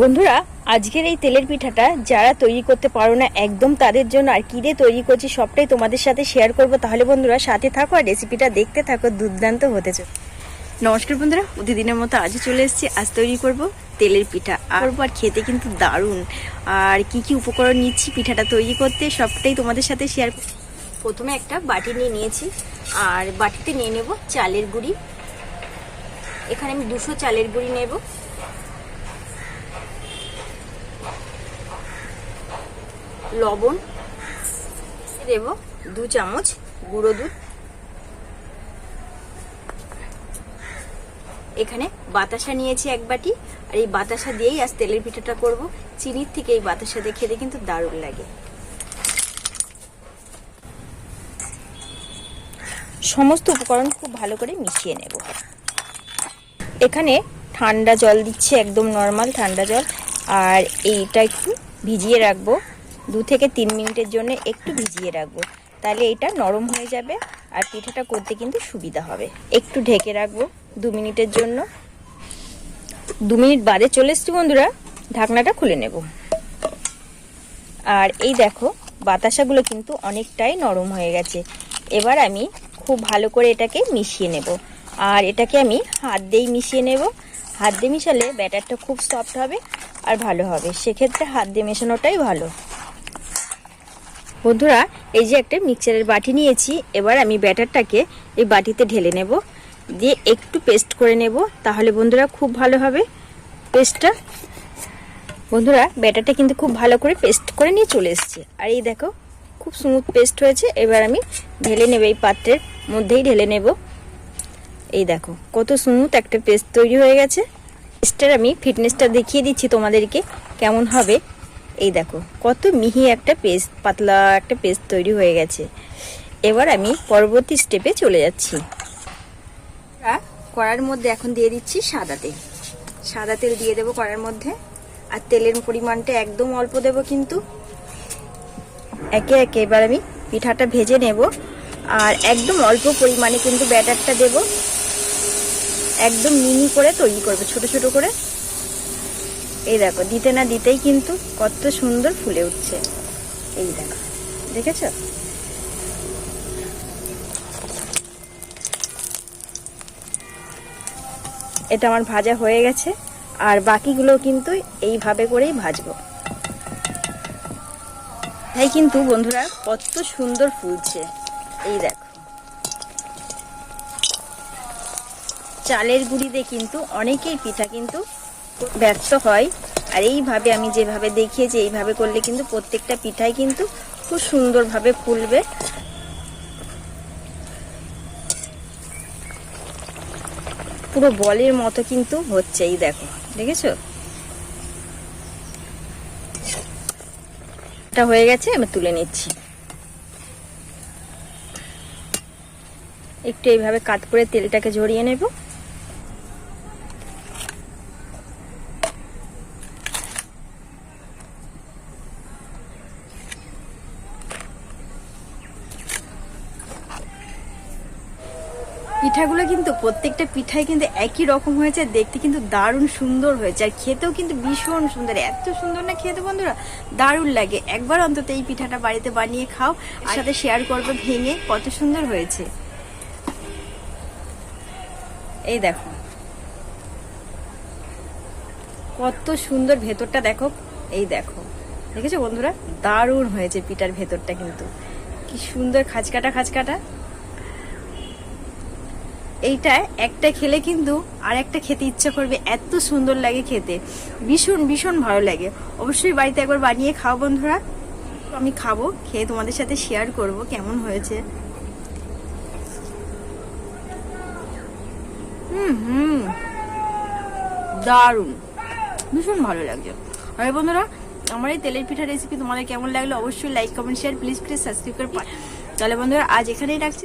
বন্ধুরা, আজকের এই তেলের পিঠাটা যারা তৈরি করতে পারো না, একদম তাদের জন্য আর কী দিয়ে তৈরি করছি সবটাই তোমাদের সাথে শেয়ার করব। তাহলে বন্ধুরা, সাথে থাকো আর রেসিপিটা দেখতে থাকো, দুর্দান্ত হতে চলে নমস্কার বন্ধুরা, প্রতিদিনের মতো আজও চলে এসেছি, আজ তৈরি করব তেলের পিঠা। আর আর খেতে কিন্তু দারুণ। আর কি কি উপকরণ নিচ্ছি পিঠাটা তৈরি করতে, সবটাই তোমাদের সাথে শেয়ার প্রথমে একটা বাটি নিয়ে নিয়েছি, আর বাটিতে নিয়ে নেব চালের গুঁড়ি। এখানে আমি দুশো চালের গুঁড়ি নেব। লবণ দেব দু চামচ গুঁড়ো দুধ। এখানে বাতাসা নিয়েছি এক বাটি, আর এই বাতাসা দিয়েই আজ তেলের পিঠাটা করব। চিনির থেকে এই বাতাসা দিয়ে খেতে কিন্তু দারুণ লাগে। সমস্ত উপকরণ খুব ভালো করে মিশিয়ে নেব। এখানে ঠান্ডা জল দিচ্ছে, একদম নর্মাল ঠান্ডা জল। আর এইটা একটু ভিজিয়ে রাখব। দু থেকে তিন মিনিটের জন্য একটু ভিজিয়ে রাখব। তাহলে এটা নরম হয়ে যাবে আর পিঠাটা করতে কিন্তু সুবিধা হবে। একটু ঢেকে রাখব দু মিনিটের জন্য। দু মিনিট বাদে চলে এসছি বন্ধুরা, ঢাকনাটা খুলে নেব। আর এই দেখো, বাতাসাগুলো কিন্তু অনেকটাই নরম হয়ে গেছে। এবার আমি খুব ভালো করে এটাকে মিশিয়ে নেব। আর এটাকে আমি হাত দিয়েই মিশিয়ে নেব। হাত দিয়ে মিশালে ব্যাটারটা খুব সফট হবে আর ভালো হবে। সেক্ষেত্রে হাত দিয়ে মেশানোটাই ভালো। বন্ধুরা, এই যে একটা মিক্সচারের বাটি নিয়েছি, এবার আমি ব্যাটারটাকে এই বাটিতে ঢেলে নেব। দিয়ে একটু পেস্ট করে নেব, তাহলে বন্ধুরা খুব ভালো হবে পেস্টটা। বন্ধুরা, ব্যাটারটা কিন্তু খুব ভালো করে পেস্ট করে নিয়ে চলে এসছে। আর এই দেখো, খুব স্মুথ পেস্ট হয়েছে, এবার আমি ঢেলে নেব, এই পাত্রের মধ্যেই ঢেলে নেব। এই দেখো, কত স্মুথ একটা পেস্ট তৈরি হয়ে গেছে। পেস্টটার আমি ফিটনেসটা দেখিয়ে দিচ্ছি তোমাদেরকে, কেমন হবে। এই দেখো, কত মিহি একটা পেস্ট পাতলা একটা পেস্ট তৈরি হয়ে গেছে। এবার আমি পরবর্তী স্টেপে চলে যাচ্ছি। কড়ার মধ্যে এখন দিয়ে দিচ্ছি সাদা তেল। সাদা তেল দিয়ে দেবো কড়ার মধ্যে। আর তেলের পরিমাণটা একদম অল্প দেব কিন্তু। একে একে এবার আমি পিঠাটা ভেজে নেব। আর একদম অল্প পরিমাণে কিন্তু ব্যাটারটা দেব। একদম মিনি করে তৈরি করবে, ছোট ছোট করে। এই দেখো, দিতে না দিতেই কিন্তু কত সুন্দর ফুলে উঠছে। এই দেখো, দেখেছ? এটা আমার ভাজা হয়ে গেছে, আর বাকিগুলো কিন্তু এইভাবে করেই ভাজবো। তাই কিন্তু বন্ধুরা, কত সুন্দর ফুলছে। এই দেখো। চালের গুঁড়িতে কিন্তু অনেকেই পিঠা কিন্তু ব্যর্থ হয়। আর এইভাবে আমি যেভাবে দেখিয়েছি এইভাবে করলে কিন্তু প্রত্যেকটা পিঠাই কিন্তু খুব সুন্দরভাবে ফুলবে। পুরো বলের মতো কিন্তু হচ্ছে এই দেখো। দেখেছ? এটা হয়ে গেছে, আমি তুলে নিচ্ছি। একটু এইভাবে কাট করে তেলটাকে ঝরিয়ে নেব। পিঠাগুলো কিন্তু প্রত্যেকটা পিঠাই কিন্তু একই রকম হয়েছে দেখতে কিন্তু দারুণ সুন্দর হয়েছে। আর খেতেও কিন্তু ভীষণ সুন্দর এত সুন্দর না খেতে বন্ধুরা দারুণ লাগে। একবার অন্তত এই পিঠাটা বাড়িতে বানিয়ে খাও আর সাথে শেয়ার করবে ভেঙে কত সুন্দর হয়েছে। এই দেখো। কত সুন্দর ভেতরটা দেখো এই দেখো। দেখেছ বন্ধুরা? দারুণ হয়েছে পিঠার ভেতরটা কিন্তু। কি সুন্দর খাঁচকাটা খাঁচকাটা। এইটা একটা খেলে কিন্তু আর একটা খেতে ইচ্ছা করবে, এত সুন্দর লাগে খেতে। ভীষণ ভীষণ ভালো লাগে। অবশ্যই বাড়িতে একবার বানিয়ে খাও বন্ধুরা। আমি খাব, খেয়ে তোমাদের সাথে শেয়ার করব কেমন হয়েছে। হুম হুম। দারুণ। ভীষণ ভালো লাগছে। আর বন্ধুরা, আমার এই তেলের পিঠা রেসিপি তোমাদের কেমন লাগল? অবশ্যই like comment share please please subscribe করে তাহলে বন্ধুরা, আজ এখানেই রাখছি।